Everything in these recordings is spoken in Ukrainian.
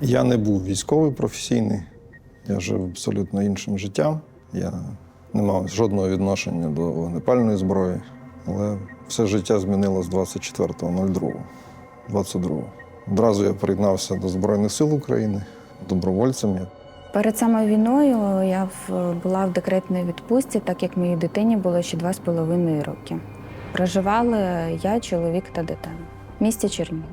Я не був військовий професійний, я жив абсолютно іншим життям. Я не мав жодного відношення до вогнепальної зброї, але все життя змінилось 24.02. 22. Одразу я приєднався до Збройних сил України добровольцем. Я Перед самою війною я була в декретній відпустці, так як моїй дитині було ще два з половиною роки. Проживали я, чоловік та дитина в місті Чернігів.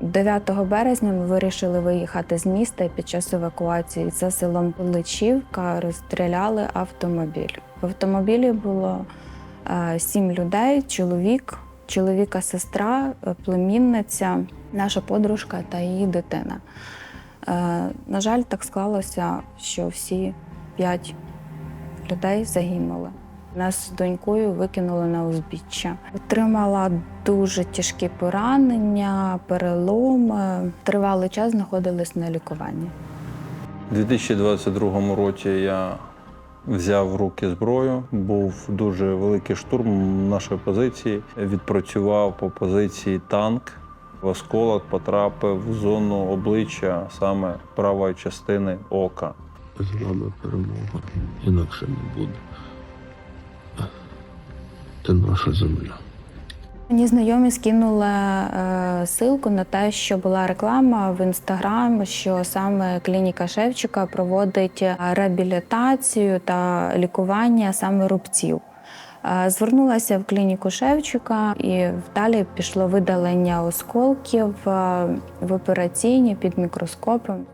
9 березня ми вирішили виїхати з міста і під час евакуації за селом Личівка розстріляли автомобіль. В автомобілі було е, сім людей: чоловік, чоловіка сестра, е, племінниця, наша подружка та її дитина. Е, На жаль, так склалося, що всі п'ять людей загинули. Нас з донькою викинули на узбіччя. Отримала дуже тяжкі поранення, переломи. Тривалий час знаходились на лікуванні. У 2022 році я взяв в руки зброю. Був дуже великий штурм нашої позиції. Відпрацював по позиції танк. В осколок потрапив в зону обличчя саме правої частини ока. З вами перемога. Інакше не буде. Це наша земля. Мені знайомі скинули е, ссылку на те, що була реклама в інстаграм, що саме клініка Шевчика проводить реабілітацію та лікування саме рубців. Е, Звернулася в клініку Шевчика і далі пішло видалення осколків е, в операційні під мікроскопом.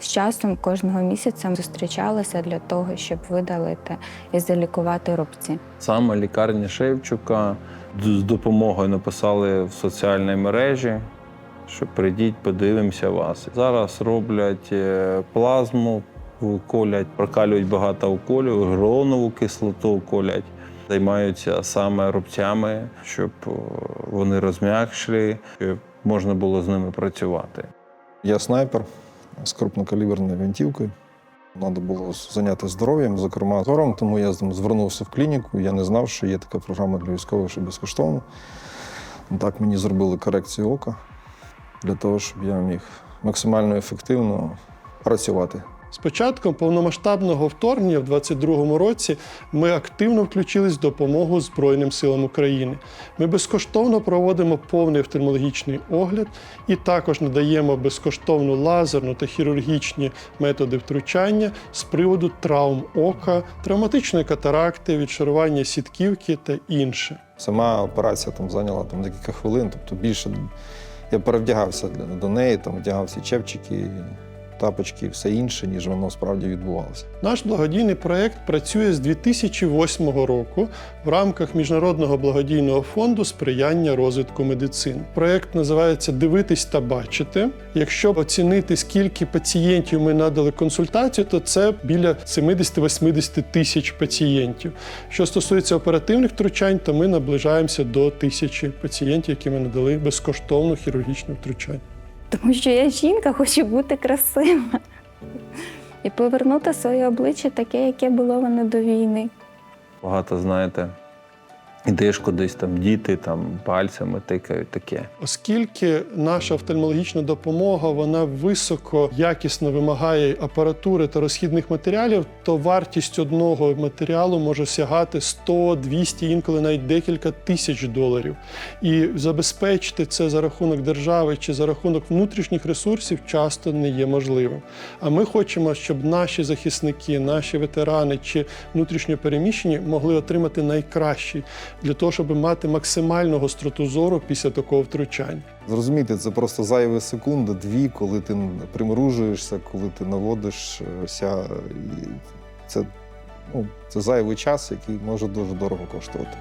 З часом кожного місяця зустрічалися для того, щоб видалити і залікувати рубці. Саме лікарні Шевчука з допомогою написали в соціальній мережі, що прийдіть, подивимося вас. Зараз роблять е, плазму, колять, прокалюють багато уколів, гронову кислоту колять. Займаються саме рубцями, щоб е, вони розм'якшли, щоб можна було з ними працювати. Я снайпер з крупнокаліберною гвинтівкою. Треба було зайнятися здоров'ям, зокрема зором, тому я звернувся в клініку. Я не знав, що є така програма для військових, що безкоштовно. Так мені зробили корекцію ока для того, щоб я міг максимально ефективно працювати. З початком повномасштабного вторгнення в 2022 році ми активно включились в допомогу Збройним силам України. Ми безкоштовно проводимо повний офтальмологічний огляд і також надаємо безкоштовну лазерну та хірургічні методи втручання з приводу травм ока, травматичної катаракти, відшарування сітківки та інше. Сама операція там зайняла там, декілька хвилин, тобто більше я перевдягався до неї, там вдягав ці чепчики, тапочки і все інше, ніж воно справді відбувалося. Наш благодійний проєкт працює з 2008 року в рамках Міжнародного благодійного фонду сприяння розвитку медицини. Проєкт називається Дивитись та бачити. Якщо оцінити, скільки пацієнтів ми надали консультацію, то це біля 70-80 тисяч пацієнтів. Що стосується оперативних втручань, то ми наближаємося до тисячі пацієнтів, які ми надали безкоштовно хірургічне втручання. Тому що я жінка, хочу бути красива. І повернути своє обличчя таке, яке було воно до війни. Багато знаєте, ідеш кудись там діти там пальцями тикають таке. Оскільки наша офтальмологічна допомога вона високо якісно вимагає апаратури та розхідних матеріалів, то вартість одного матеріалу може сягати 100, 200, інколи навіть декілька тисяч доларів. І забезпечити це за рахунок держави чи за рахунок внутрішніх ресурсів часто не є можливим. А ми хочемо, щоб наші захисники, наші ветерани чи внутрішньопереміщені могли отримати найкращий для того, щоб мати максимальну гостроту зору після такого втручання. Зрозуміти, це просто зайві секунди, дві, коли ти примружуєшся, коли ти наводишся. Це, ну, це зайвий час, який може дуже дорого коштувати.